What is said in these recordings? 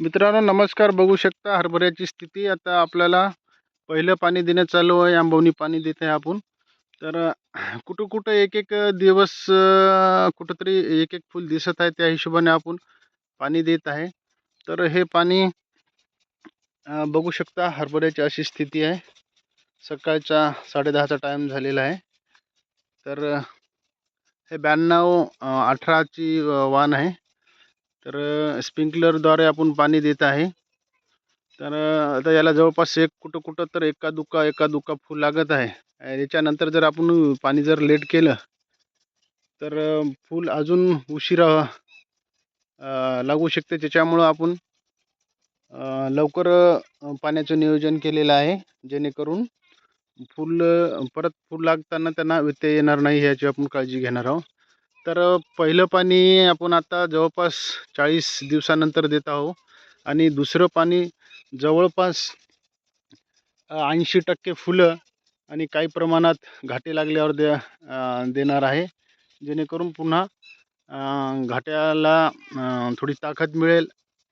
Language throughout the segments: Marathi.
मित्रांनो नमस्कार. बघू शकता हरभऱ्याची स्थिती. आता आपल्याला पहिलं पाणी देणं चालू आहे. आंबवणी पाणी देत आहे आपण. तर कुठं कुठं एक एक दिवस कुठंतरी एक एक फूल दिसत आहे. त्या हिशोबाने आपण पाणी देत आहे. तर हे पाणी बघू शकता हरभऱ्याची अशी स्थिती आहे. सकाळचा साडेदहाचा टाईम झालेला आहे. तर हे ब्याण्णव अठराची वाण आहे. तर स्प्रिंकलरद्वारे आपण पाणी देत आहे. तर आता याला जवळपास एक कुठं कुठं तर एका दुका एका दुका फूल लागत आहे. याच्यानंतर जर आपण पाणी जर लेट केलं तर फूल अजून उशिरा लागू शकते. त्याच्यामुळं आपण लवकर पाण्याचं नियोजन केलेलं आहे. जेणेकरून फुल परत फूल लागताना त्यांना व्यत्यय येणार नाही याची आपण काळजी घेणार आहोत. तर पहिलं पाणी आपण आता जवळपास चाळीस दिवसानंतर देत आहो आणि दुसरं पाणी जवळपास ऐंशी टक्के फुलं आणि काही प्रमाणात घाटे लागल्यावर दे देणार आहे. जेणेकरून पुन्हा घाट्याला थोडी ताकद मिळेल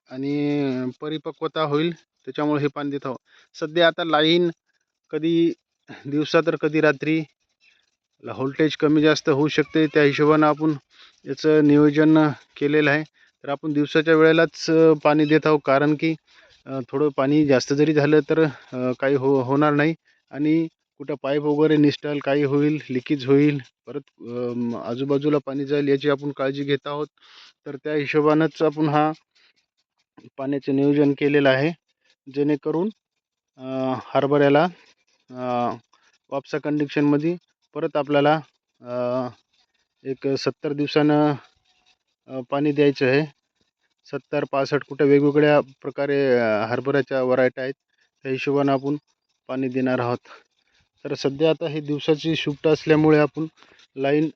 आणि परिपक्वता होईल त्याच्यामुळे हे पाणी देत आहोत. सध्या आता लाईन कधी दिवसा तर कधी रात्री व्होल्टेज कमी जास्त होऊ शकते. त्या हिशोबानं आपण याचं नियोजन केलेलं आहे. तर आपण दिवसाच्या वेळेलाच पाणी देत आहोत. कारण की थोडं पाणी जास्त जरी झालं तर काही हो होणार नाही. आणि कुठं पाईप वगैरे निसटेल काही होईल लिकेज होईल परत आजूबाजूला पाणी जाईल याची आपण काळजी घेत आहोत. तर त्या हिशोबानंच आपण हा पाण्याचं नियोजन केलेलं आहे. जेणेकरून हरभऱ्याला वापसा कंडिक्शनमध्ये परत आपल्याला एक सत्तर दिवसानं पाणी द्यायचं आहे. सत्तर पासष्ट कुठं वेगवेगळ्या प्रकारे हरभऱ्याच्या व्हरायटी आहेत. त्या हिशोबानं आपण पाणी देणार आहोत. तर सध्या आता हे दिवसाची शिफ्ट असल्यामुळे आपण लाईन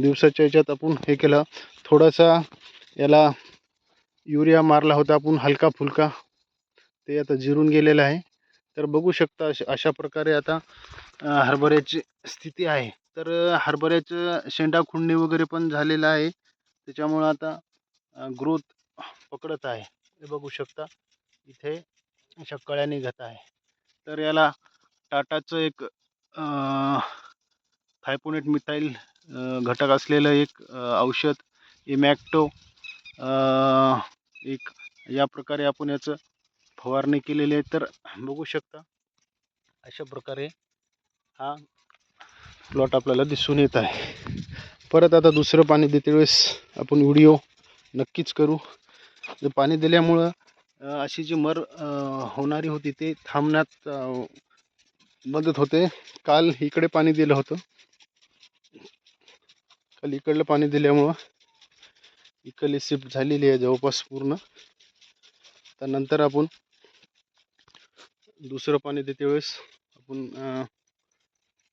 दिवसाच्या याच्यात आपण हे केलं. थोडासा याला युरिया मारला होता आपण हलका फुलका. ते आता जिरून गेलेलं आहे. तर बघू शकता अशा अशा प्रकारे आता हरभऱ्याची स्थिती आहे. तर हरभऱ्याचं शेंडा खुंडणी वगैरे पण झालेलं आहे. त्याच्यामुळं आता ग्रोथ पकडत आहे. हे बघू शकता इथे अशा कळ्या निघत आहे. तर याला टाटाचं एक थायपोनेट मिथाईल घटक असलेलं एक औषध इमॅक्टो एक या प्रकारे आपण याचं फवारणी केलेली आहे तर बघू शकता. अशा प्रकारे हा प्लॉट आपल्याला दिसून येत आहे. परत आता दुसरं पाणी देते वेळेस आपण व्हिडिओ नक्कीच करू. पाणी दिल्यामुळं अशी जी मर होणारी होती ते थांबण्यात मदत होते. काल इकडे पाणी दिलं होतं. काल इकडलं पाणी दिल्यामुळं इकडली शिफ्ट झालेली आहे जवळपास पूर्ण. त्यानंतर आपण दुसरं पाणी देते वेळेस. आपण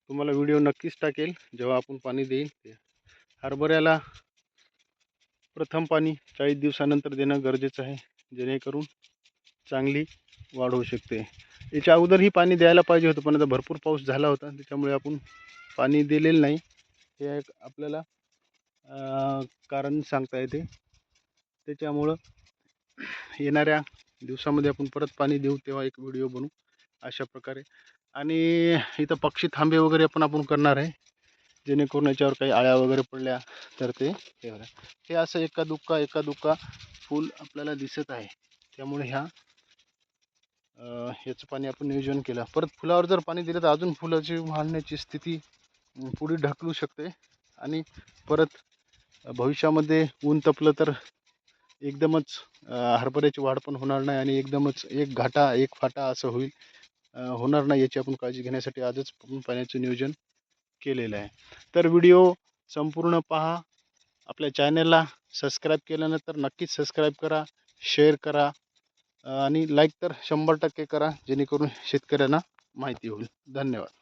तुम्हाला व्हिडिओ नक्कीच टाकेल. जेव्हा आपण पाणी देईल ते. हरभऱ्याला प्रथम पाणी चाळीस दिवसानंतर देणं गरजेचं आहे. जेणेकरून चांगली वाढ होऊ शकते. याच्या अगोदरही पाणी द्यायला पाहिजे होतं पण आता भरपूर पाऊस झाला होता. त्याच्यामुळे आपण पाणी दिलेलं नाही. हे एक आपल्याला कारण सांगता येते. त्याच्यामुळं येणाऱ्या दिवसामध्ये आपण परत पाणी देऊ तेव्हा एक व्हिडिओ बनवू अशा प्रकारे. आणि इथं पक्षी थांबे वगैरे पण आपण करणार आहे. जेणेकरून याच्यावर काही आळ्या वगैरे पडल्या तर ते हे हे असं एका दुक्का एका दुक्का फूल आपल्याला दिसत आहे. त्यामुळे ह्या ह्याचं पाणी आपण नियोजन केलं. परत फुलावर जर पाणी दिलं तर अजून फुलाची वाढण्याची स्थिती पुढे ढकलू शकते. आणि परत भविष्यामध्ये ऊन तपलं तर एकदमच हरभऱ्याची वाढ पण होणार नाही आणि एकदमच एक घाटा एक फाटा असं होईल. होणार नाही याची आपण काळजी घेण्यासाठी आजच पाण्याचं नियोजन केलेलं आहे. तर व्हिडिओ संपूर्ण पहा. आपल्या चॅनलला सबस्क्राईब केल्यानंतर नक्कीच सबस्क्राईब करा शेअर करा आणि लाईक तर शंभर टक्के करा जेणेकरून शेतकऱ्यांना माहिती होईल. धन्यवाद.